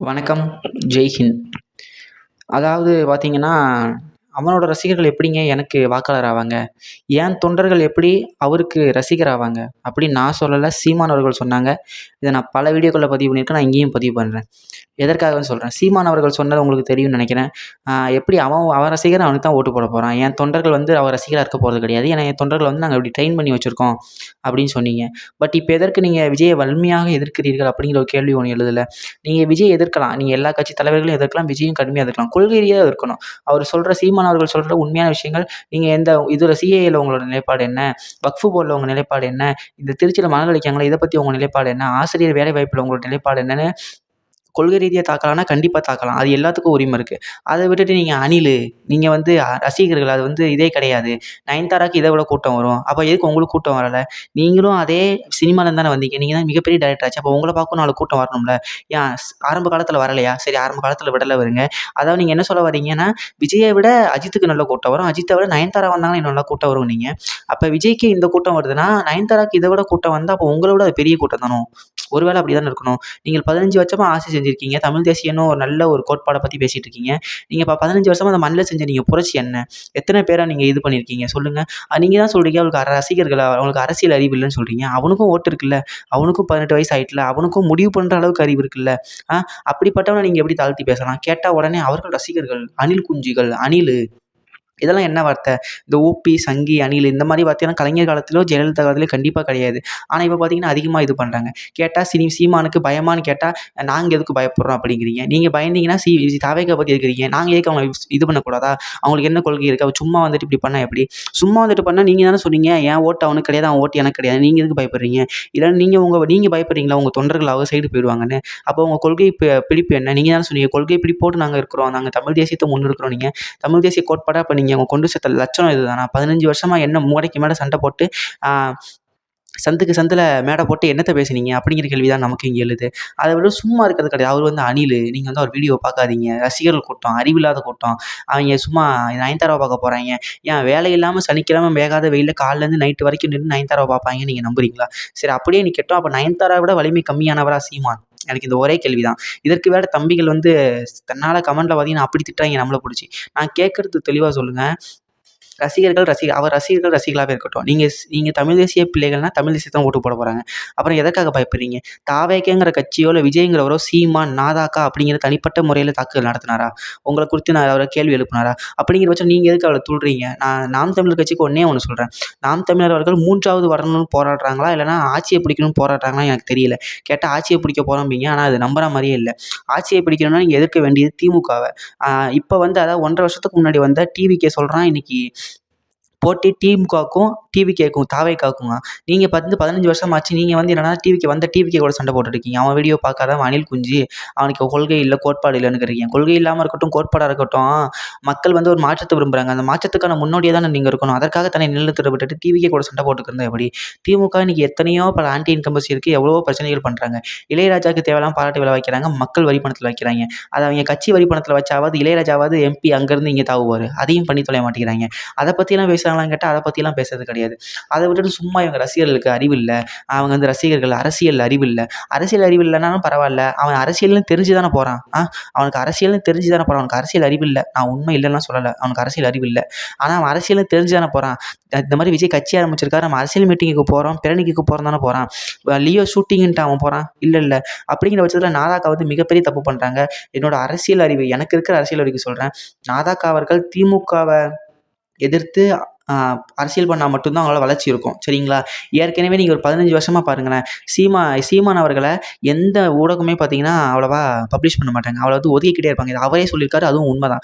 வணக்கம். ஜெய்ஹிந்த் அதாவது பார்த்தீங்கன்னா அவனோட ரசிகர்கள் எப்படிங்க எனக்கு வாக்காளர் ஆவாங்க? ஏன் தொண்டர்கள் எப்படி அவருக்கு ரசிகர் ஆவாங்க? அப்படின்னு நான் சொல்லலை சீமான் அவர்கள் சொன்னாங்க. இதை நான் பல வீடியோக்களில் பதிவு பண்ணியிருக்கேன் நான் இங்கேயும் பதிவு பண்ணுறேன் எதற்காக சொல்கிறேன் சீமான் அவர்கள் சொன்னது உங்களுக்கு தெரியும்னு நினைக்கிறேன். எப்படி அவன் அவன் ரசிகர் அவனுக்கு தான் ஓட்டு போட போகிறான் என் தொண்டர்கள் வந்து அவர் ரசிகராக இருக்க போகிறது கிடையாது. ஏன்னா என் தொண்டர்கள் வந்து நாங்கள் இப்படி ட்ரெயின் பண்ணி வச்சுருக்கோம் அப்படின்னு சொன்னீங்க. பட் இப்போ எதற்கு நீங்கள் விஜயை வலிமையாக எதிர்க்கிறீர்கள் அப்படிங்கிற ஒரு கேள்வி ஒன்று எழுதலை. நீங்கள் விஜய் எதிர்க்கலாம். நீங்கள் எல்லா கட்சி தலைவர்களும் எதிர்க்கலாம். விஜயும் கடுமையாக எதிர்க்கலாம். கொள்கை ரீதியாக எதிர்க்கணும். அவர் சொல்கிற சீமான் அவர்கள் சொல்கிற உண்மையான விஷயங்கள் நீங்கள் எந்த இதில் சிஏஏல உங்களோட நிலைப்பாடு என்ன? வக்ஃபு போர்டில் உங்கள் நிலைப்பாடு என்ன? இந்த திருச்சியில் மணல் இதை பற்றி உங்கள் நிலைப்பாடு என்ன? ஆசிரியர் வேலை வாய்ப்பில் உங்களோட நிலைப்பாடு என்னன்னு கொள்கை ரீதியாக தாக்கலாம்னா கண்டிப்பாக தாக்கலாம். அது எல்லாத்துக்கும் உரிமை இருக்குது அதை விட்டுட்டு நீங்கள் அணில் நீங்கள் வந்து ரசிகர்கள் அது வந்து இதே கிடையாது. நயன்தாராக்கு இதை விட கூட்டம் வரும். அப்போ எதுக்கு உங்களுக்கு கூட்டம் வரலை? நீங்களும் அதே சினிமாலேருந்து தானே வந்தீங்க. நீங்கள் தான் மிகப்பெரிய டேரக்டர் ஆச்சு. அப்போ உங்களை பார்க்க நாலு கூட்டம் வரணும்ல? ஏன் ஆரம்ப காலத்தில் வரலையா? சரி ஆரம்ப காலத்தில் விடலை வருங்க அதாவது நீங்கள் என்ன சொல்ல வரீங்கன்னா விஜயை விட அஜித்துக்கு நல்ல கூட்டம் வரும். அஜித்தை விட நயன்தாரா வந்தாங்கன்னா இன்னும் நல்லா கூட்டம் வரும் நீங்கள் அப்போ விஜய்க்கு இந்த கூட்டம் வருதுன்னா நயன்தாராக்கு இதை விட கூட்டம் வந்தால் அப்போ உங்களை விட அது பெரிய கூட்டம் தானோ? ஒருவேளை அப்படி தானே இருக்கணும். நீங்கள் பதினஞ்சு வருஷமாக ஆசை செஞ்சுருக்கீங்க? தமிழ் தேசியன்னு ஒரு நல்ல ஒரு கோட்பாடை பற்றி பேசிகிட்டு இருக்கீங்க நீங்கள் இப்போ பதினஞ்சு வருஷமாக அந்த மண்ணில் செஞ்ச நீங்கள் புரட்சி என்ன? எத்தனை பேரை நீங்கள் இது பண்ணியிருக்கீங்க சொல்லுங்கள் நீங்கள் தான் சொல்கிறீங்க அவளுக்கு ரசிகர்கள் அவனுக்கு அரசியல் அறிவு இல்லைன்னு சொல்கிறீங்க அவனுக்கும் ஓட்டு இருக்குல்ல? அவனுக்கும் பதினெட்டு வயசு ஆகிட்டுல அவனுக்கும் முடிவு பண்ணுற அளவுக்கு அறிவு இருக்குல்ல? ஆ அப்படிப்பட்டவனை நீங்கள் எப்படி தாழ்த்தி பேசலாம்? கேட்டால் உடனே அவர்கள் ரசிகர்கள் அணில் குஞ்சுகள் அணில். இதெல்லாம் என்ன வார்த்தை? இந்த ஓபி சங்கி அணில் இந்த மாதிரி வார்த்தையெல்லாம் கலைஞர் காலத்திலோ ஜெயலலிதா காலத்திலோ கண்டிப்பாக கிடையாது. ஆனால் இப்போ பார்த்தீங்கன்னா அதிகமாக இது பண்ணுறாங்க கேட்டால் சினி சீமானுக்கு பயமான்னு கேட்டால் நாங்கள் எதுக்கு பயப்படுறோம்? அப்படிங்கிறீங்க. நீங்கள் பயந்தீங்கன்னா சி தாவேக்கா பற்றி இருக்கிறீங்க நாங்கள் ஏற்க அவங்க இது பண்ணக்கூடாதா? அவங்களுக்கு என்ன கொள்கை இருக்குது அவர் சும்மா வந்துட்டு இப்படி பண்ணால் எப்படி? சும்மா வந்துட்டு பண்ணால் நீங்கள் தானே சொன்னீங்க என் ஓட்டு அவனுக்கு கிடையாது அவன் ஓட்டு எனக்கு கிடையாது. நீங்கள் எதுக்கு பயப்படுறீங்க? இல்லைன்னா நீங்கள் உங்கள் நீங்கள் பயப்படுறீங்களா? உங்கள் தொண்டர்கள் அவங்க சைடு போயிடுவாங்கன்னு. அப்போ உங்கள் கொள்கை பிடிப்பு என்ன? நீங்கள் தானே சொன்னீங்க கொள்கை பிடிப்போடு நாங்கள் இருக்கிறோம். நாங்கள் தமிழ் தேசியத்தை முன்னெடுக்கிறோம் நீங்கள் தமிழ் தேசிய கோட்பாடாக இப்போ நீங்கள் அவங்க கொண்டு சேர்த்த லட்சணம் இது தானா பதினஞ்சு வருஷமாக என்ன மூடைக்கு மேலே சண்டை போட்டு சந்துக்கு சந்தில் மேடை போட்டு என்னத்தை பேசுனீங்க? அப்படிங்கிற கேள்வி தான் நமக்கு இங்கே எழுது. அதை விட சும்மா இருக்கிறது கிடையாது. அவர் வந்து அணில். நீங்கள் வந்து அவர் வீடியோ பார்க்காதீங்க. ரசிகர்கள் கூட்டம் அறிவில்லாத கூட்டம். அவங்க சும்மா நயன்தாராவை பார்க்க போகிறாங்க ஏன் வேலை இல்லாமல் சனிக்கிழமை வேகாத வெயிலில் காலிலேருந்து நைட்டு வரைக்கும் நின்று நயன்தாராவை பார்ப்பாங்க நீங்கள் நம்புறீங்களா? சரி அப்படியே நீ கேட்டோம். அப்போ நயன்தாரா விட வலிமை கம்மியானவரா சீமான்? எனக்கு இந்த ஒரே கேள்வி தான் இதற்கு வேறு தம்பிகள் வந்து தன்னால் கமெண்ட்டில் பார்த்தீங்கன்னா அப்படி திட்டுறாங்க நம்மளை பிடிச்சி. நான் கேட்குறது தெளிவாக சொல்லுங்கள் ரசிகர்கள் ரசிக அவர் ரசிகர்கள் ரசிகர்களாகவே இருக்கட்டும். நீங்கள் நீங்கள் தமிழ் தேசிய பிள்ளைகள்னால் தமிழ் தேசியத்தை ஓட்டு போட போகிறாங்க அப்புறம் எதற்காக பயப்படுறீங்க? தாவேக்கேங்கிற கட்சியோ இல்லை விஜய்ங்கிறவரோ சீமான் நாதாக்கா அப்படிங்கிற தனிப்பட்ட முறையில் தாக்குதல் நடத்தினாரா? உங்களை குறித்து நான் அவரை கேள்வி எழுப்பினாரா? அப்படிங்கிற பட்சம் நீங்கள் எதுக்கு அவளை துள்றீங்க? நான் நாம் தமிழர் கட்சிக்கு ஒன்றே ஒன்று சொல்கிறேன் நாம் தமிழர் அவர்கள் மூன்றாவது வரணும்னு போராடுறாங்களா? இல்லைனா ஆட்சியை பிடிக்கணும்னு போராடுறாங்களா? எனக்கு தெரியல. கேட்டால் ஆட்சியை பிடிக்க போகிறோம்பீங்க ஆனால் அது நம்புற மாதிரியே இல்லை. ஆட்சியை பிடிக்கணும்னா நீங்கள் எதிர்க்க வேண்டியது திமுகவை. இப்போ வந்து அதாவது ஒன்றரை வருஷத்துக்கு முன்னாடி வந்த டிவிக்கே சொல்கிறான் இன்றைக்கி போட்டி திமுகவுக்கும் தாவை காக்குங்க நீங்கள் வந்து பதினஞ்சு வருஷம் ஆச்சு நீங்கள் வந்து என்னன்னா டிவிக்கு வந்த டிவிகே கூட சண்டை போட்டுருக்கீங்க அவன் வீடியோ பார்க்காதவன் அணில் குஞ்சு. அவனுக்கு கொள்கை இல்லை கோட்பாடு இல்லைன்னு கொள்கை இல்லாமல் இருக்கட்டும் கோட்பாடாக இருக்கட்டும் மக்கள் வந்து ஒரு மாற்றத்தை விரும்புகிறாங்க அந்த மாற்றத்துக்கான முன்னோடியாக தானே நீங்கள் இருக்கணும். அதற்காக தன்னை நிலத்தில் விட்டுட்டு டிவிக்கே கூட சண்டை போட்டுக்கிறது எப்படி? திமுக இன்றைக்கி எத்தனையோ பல ஆன்டி இன்கம்பஸ் இருக்குது எவ்வளோ பிரச்சனைகள் பண்ணுறாங்க இளையராஜாவுக்கு தேவையான பாராட்டு விலை வைக்கிறாங்க. மக்கள் வரி பணத்தில் வைக்கிறாங்க. அதை அவங்க கட்சி வரி பணத்தில் வச்சாவது இளையராஜாவது எம்பி அங்கேருந்து இங்கே தாவுவார். அதையும் பண்ணி தொலைய மாட்டேங்கிறாங்க. அதை பற்றிலாம் பேச பேசுகிறாங்களான்னு கேட்டால் அதை பற்றிலாம் பேசுறது கிடையாது. அதை விட்டுட்டு சும்மா இவங்க ரசிகர்களுக்கு அறிவு இல்லை. அவங்க வந்து ரசிகர்கள் அரசியல் அறிவு இல்லை. அரசியல் அறிவு இல்லைனாலும் பரவாயில்ல. அவன் அரசியல்னு தெரிஞ்சு தானே போகிறான் ஆ? அவனுக்கு அரசியல்னு தெரிஞ்சு தானே போகிறான் அவனுக்கு அரசியல் அறிவு இல்லை. நான் உண்மை இல்லைன்னா சொல்லலை. அவனுக்கு அரசியல் அறிவு இல்லை. ஆனால் அவன் அரசியல்னு தெரிஞ்சு தானே போகிறான் இந்த மாதிரி விஜய் கட்சி ஆரம்பிச்சிருக்காரு. நம்ம அரசியல் மீட்டிங்குக்கு போகிறோம் பிறனிக்கு போகிறோம் தானே போகிறான் லியோ ஷூட்டிங்ன்ட்டு அவன் போகிறான் இல்லை இல்லை. அப்படிங்கிற பட்சத்தில் நாதாக்கா வந்து மிகப்பெரிய தப்பு பண்ணுறாங்க என்னோட அரசியல் அறிவு எனக்கு இருக்கிற அரசியல் அறிவு சொல்கிறேன் நாதாக்கா அவர்கள் திமுகவை எதிர்த்து அரசியல் பண்ணால் மட்டும்தான் அவங்களால வளர்ச்சி இருக்கும். சரிங்களா? ஏற்கனவே நீங்கள் ஒரு பதினஞ்சு வருஷமாக பாருங்களேன். சீமா சீமான் அவர்களை எந்த ஊடகமே பார்த்தீங்கன்னா அவ்வளோவா பப்ளிஷ் பண்ண மாட்டாங்க. அவ்வளோ வந்து ஒதுக்கிக்கிட்டே இருப்பாங்க. இது அவரே சொல்லியிருக்காரு. அதுவும் உண்மை தான்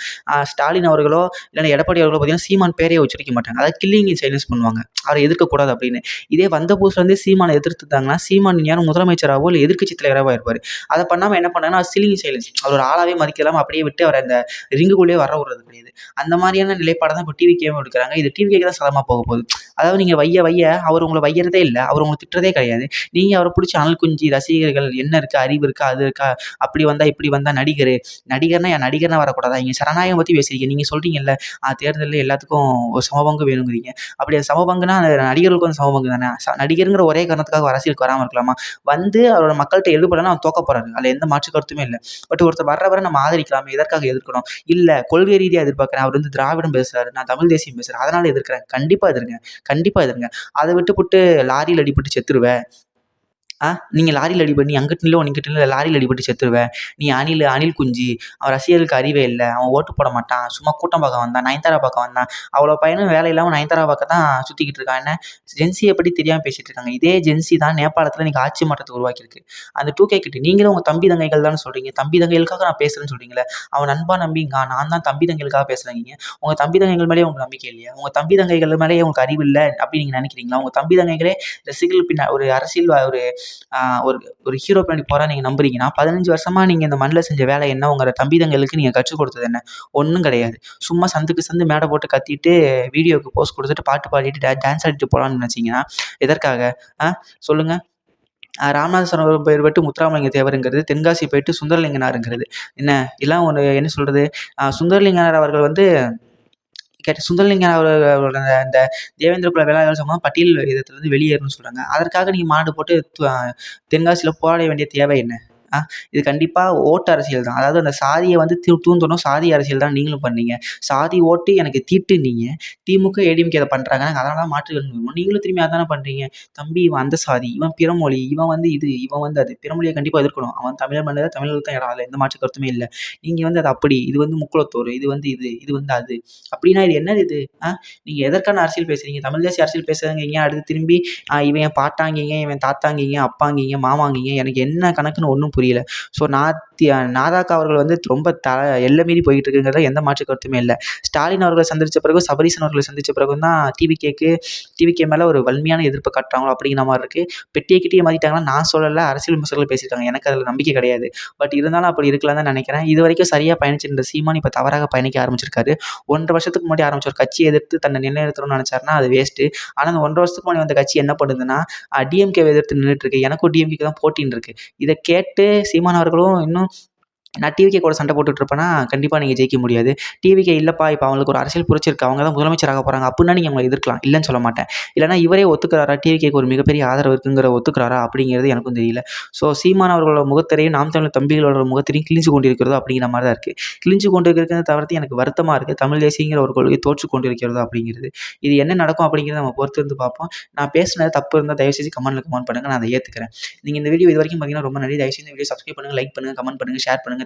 ஸ்டாலின் அவர்களோ இல்லைன்னா எடப்பாடி அவர்களோ பார்த்தீங்கன்னா சீமான் பேரையே உச்சரிக்க மாட்டாங்க. அதாவது கில்லிங் சைலன்ஸ் பண்ணுவாங்க. அவரை எதிர்க்கக்கூடாது அப்படின்னு. இதே வந்த புதுசுலேருந்தே சீமானை எதிர்த்துட்டாங்கன்னா சீமான் யாரும் முதலமைச்சராகவோ இல்லை எதிர்க்கட்சி தலைவராகவோ இருப்பார் அதை பண்ணாமல் என்ன பண்ணாங்கன்னா சிலிங் சைலன்ஸ் அவர் ஆளாவே மதிக்கலாமல் அப்படியே விட்டு அவரை அந்த ரிங்குக்குள்ளேயே வர விடுறது கிடையாது. அந்த மாதிரியான நிலைப்பாடு தான் இப்போ டிவி கேம் எடுக்கிறாங்க. இது டிவி டிவிகேக்கு தான் சாதகமாக போக போகுது. அதாவது நீங்கள் வைய வைய அவர் உங்களை வையறதே இல்லை அவர் உங்களை திட்டுறதே கிடையாது. நீங்கள் அவரை பிடிச்ச அனல் குஞ்சி ரசிகர்கள் என்ன இருக்குது அறிவு இருக்கா அது இருக்கா அப்படி வந்தால் இப்படி வந்தால் நடிகர் நடிகர்னா என் நடிகர்னா வரக்கூடாதா? இங்கே சரணாயகம் பற்றி பேசுறீங்க நீங்கள் சொல்கிறீங்கல்ல தேர்தலில் எல்லாத்துக்கும் ஒரு சமபங்கு வேணுங்கிறீங்க. அப்படி அது சமபங்குனா நடிகர்களுக்கு வந்து சமபங்கு தானே. ச நடிகருங்கிற ஒரே காரணத்துக்காக அரசியலுக்கு வராமல் இருக்கலாமா? வந்து அவரோட மக்கள்கிட்ட எழுதப்படலாம் அவன் தோக்க போகிறாரு அதில் எந்த மாற்று கருத்துமே இல்லை. பட் ஒருத்தர் வர்ற வர நம்ம ஆதரிக்கலாமே எதற்காக எதிர்க்கணும்? இல்லை கொள்கை ரீதியாக எதிர்பார்க்குறேன். அவர் வந்து திராவிடம் பேசுகிறாரு நான் தமிழ் தேசியம் பேசுகிறேன் அதனால் எதிர்க்கிறேன் கண்டிப்பாக எதிர்ங்க கண்டிப்பாக எதிர்ங்க அதை விட்டுப்புட்டு லாரியில் அடிபட்டு செத்துடுவேன் ஆ நீங்கள் லாரியில் அடிபட்டு நீ அங்கிட்டு நில்லோ இங்கிட்டு லாரியில் அடிபட்டு செத்துருவ. நீ அணில் அணில் குஞ்சு. அவன் ரசிகர்களுக்கு அறிவே இல்லை. அவன் ஓட்டு போட மாட்டான். சும்மா கூட்டம் பார்க்க வந்தான். நயன்தாரா பார்க்க வந்தான். அவ்வளோ பையனும் வேலை இல்லாமல் நயன்தாரா பார்க்க தான் சுற்றிக்கிட்டு இருக்கான். என்ன? ஜென்சியை பற்றி தெரியாமல் பேசிகிட்டு இருக்காங்க. இதே ஜென்சி தான் நேபாளத்தில் இன்றைக்கி ஆட்சி மாற்றத்தை உருவாக்கியிருக்கு. அந்த டூ கே கிட்ட நீங்களும் உங்கள் தம்பி தங்கைகள் தானே சொல்கிறீங்க தம்பி தங்கைகளுக்காக நான் பேசுகிறேன்னு சொல்கிறீங்களே அவன் நண்பா நம்பிங்க நான் தான் தம்பி தங்கைகளுக்காக பேசுகிறீங்க உங்கள் தம்பி தங்கைகள் மேலேயே உங்களுக்கு நம்பிக்கை இல்லையா? உங்கள் தம்பி தங்கைகள் மேலேயே உங்களுக்கு அறிவு இல்லை அப்படின்னு நீங்கள் நினைக்கிறீங்களா? உங்கள் தம்பி தங்கைகளே ரசிகர்கள் பின்ன ஒரு அரசியல் ஒரு ஒரு ஒரு ஹீரோ பின்னாடி போகிறா நீங்கள் நம்புறீங்கன்னா பதினஞ்சு வருஷமாக நீங்கள் இந்த மண்ணில் செஞ்ச வேலை என்ன? உங்கள் தம்பி தங்களுக்கு நீங்கள் கற்றுக் கொடுத்தது என்ன? ஒன்றும் கிடையாது. சும்மா சந்துக்கு சந்து மேடை போட்டு கத்திட்டு வீடியோவுக்கு போஸ்ட் கொடுத்துட்டு பாட்டு பாடிட்டு டே டான்ஸ் ஆடிட்டு போகலான்னு நினச்சிங்கன்னா எதற்காக? ஆ சொல்லுங்கள் ராமநாதபுரம் பேர் பட்டு முத்துராமலிங்க தேவருங்கிறது தென்காசி போயிட்டு சுந்தரலிங்கனாருங்கிறது. என்ன? எல்லாம் ஒன்று என்ன சொல்கிறது சுந்தரலிங்கனார் அவர்கள் வந்து கேட்ட சுந்தரலிங்க அவரோட அந்த தேவேந்திர குல வேளாளர் சமூகம் பட்டியல் இதிலேருந்து வெளியேறணும்னு சொல்கிறாங்க அதற்காக நீங்கள் மாநாடு போட்டு தென்காசியில் போராட வேண்டிய தேவை என்ன? இது கண்டிப்பாக ஓட்டு அரசியல் தான். அதாவது அந்த சாதியை வந்து தூ தூண்டணும் சாதி அரசியல் தான் நீங்களும் பண்ணீங்க. சாதி ஓட்டு எனக்கு தீட்டுனீங்க. திமுக ஏடிஎம்கே அதை பண்ணுறாங்க நாங்கள் அதனால தான் மாற்றுகள் நீங்களும் திரும்பி அதானே பண்ணுறீங்க தம்பி இவன் அந்த சாதி. இவன் பிறமொழி. இவன் வந்து இது. இவன் வந்து அது. பிறமொழியை கண்டிப்பாக எதிர்க்கணும். அவன் தமிழர் மன்னர் தமிழர்களுக்கு தான் இடம். அதில் எந்த மாற்று கருத்துமே இல்லை. நீங்கள் வந்து அது அப்படி. இது வந்து முக்குளத்தோர் இது வந்து இது. இது வந்து அது. அப்படின்னா இது என்னது இது? ஆ நீங்கள் எதற்கான அரசியல் பேசுகிறீங்க தமிழ் தேசிய அரசியல் பேசுகிறீங்க அடுத்து திரும்பி இவன் பாட்டாங்கிங்க இவன் தாத்தாங்கிங்க அப்பாங்கிங்க மாமாங்கிங்க. எனக்கு என்ன கணக்குன்னு ஒன்றும் புரியல ஸோ நாத்தி நாதாக்கா அவர்கள் வந்து ரொம்ப த எல்லை மீறி போய்கிட்டு இருக்குங்கிறத எந்த மாற்று கருத்துமே இல்லை. ஸ்டாலின் அவர்களை சந்தித்த பிறகு சபரீசன் அவர்களை சந்தித்த பிறகு தான் டிவிகேக்கு டிவிகே மேலே ஒரு வலிமையான எதிர்ப்பு காட்டுறாங்களோ அப்படிங்கிற மாதிரி இருக்குது பெட்டியை கிட்டே மாற்றிட்டாங்கன்னா நான் சொல்லலை அரசியல் விமர்சகர்கள் பேசியிருக்காங்க எனக்கு அதில் நம்பிக்கை கிடையாது. பட் இருந்தாலும் அப்படி இருக்கலாம் தான் நினைக்கிறேன். இது வரைக்கும் சரியாக பயணிச்சிருந்த சீமான் இப்போ தவறாக பயணிக்க ஆரம்பிச்சிருக்காரு. ஒன்றரை வருஷத்துக்கு முன்னாடி ஆரம்பிச்ச ஒரு கட்சியை எதிர்த்து தன்னை நிலைநிறுத்தணும்னு நினச்சாருன்னா அது வேஸ்ட்டு ஆனால் அந்த ஒன்றரை வருஷத்துக்கு முன்னாடி வந்த கட்சி என்ன பண்ணுதுன்னா டிஎம்கே எதிர்த்து நின்றுட்டு இருக்கு. எனக்கும் டிஎம்கே தான் போட்டின்னு இருக்குது இதை கேட்டு சீமான் அவர்களும் இன்னும் நான் டிவிகே கூட சண்டை போட்டுட்ருப்பேன்னா கண்டிப்பாக நீங்கள் ஜெயிக்க முடியாது. டிவிகே இல்லைப்பா இப்போ அவங்களுக்கு ஒரு அரசியல் புரட்சி இருக்குது அவங்க தான் முதலமைச்சராக போகிறாங்க அப்படின்னா நீங்கள் அவங்களை எதிர்க்கலாம். இல்லைன்னு சொல்ல மாட்டேன். இல்லைனா இவரே ஒத்துக்கிறாரா? டிவிகேக்கு ஒரு மிகப்பெரிய ஆதரவு இருக்குங்கிற ஒத்துக்கிறாரா? அப்படிங்கிறது எனக்கும் தெரியல. ஸோ சீமான் அவர்களோட முகத்திரையும் நாம் தமிழ் தம்பிகளோட முகத்திரையும் கிழிஞ்சு கொண்டு இருக்கிறதோ அப்படிங்கிற மாதிரி தான் இருக்குது கிழிஞ்சு கொண்டு இருக்கிறத தவிர்த்து எனக்கு வருத்தமாக இருக்குது தமிழ் தேசியங்கிற ஒரு கொள்கை தோற்று கொண்டிருக்கிறதோ அப்படிங்கிறது. இது என்ன நடக்கும் அப்படிங்கிறத நம்ம பொறுத்து இருந்து பார்ப்போம். நான் பேசினது தப்பு இருந்தால் தயவுசெய்து கமெண்ட்டில் கமெண்ட் பண்ணுங்கள் நான் அதை ஏற்றுக்கிறேன் நீங்கள் இந்த வீடியோ இது வரைக்கும் பார்த்தீங்கன்னா ரொம்ப நன்றி. தயவுசெய்து இந்த வீடியோ சப்ஸ்கிரைப் பண்ணுங்கள் லைக் பண்ணுங்கள் கமெண்ட் பண்ணுங்கள் ஷேர் பண்ணுங்கள்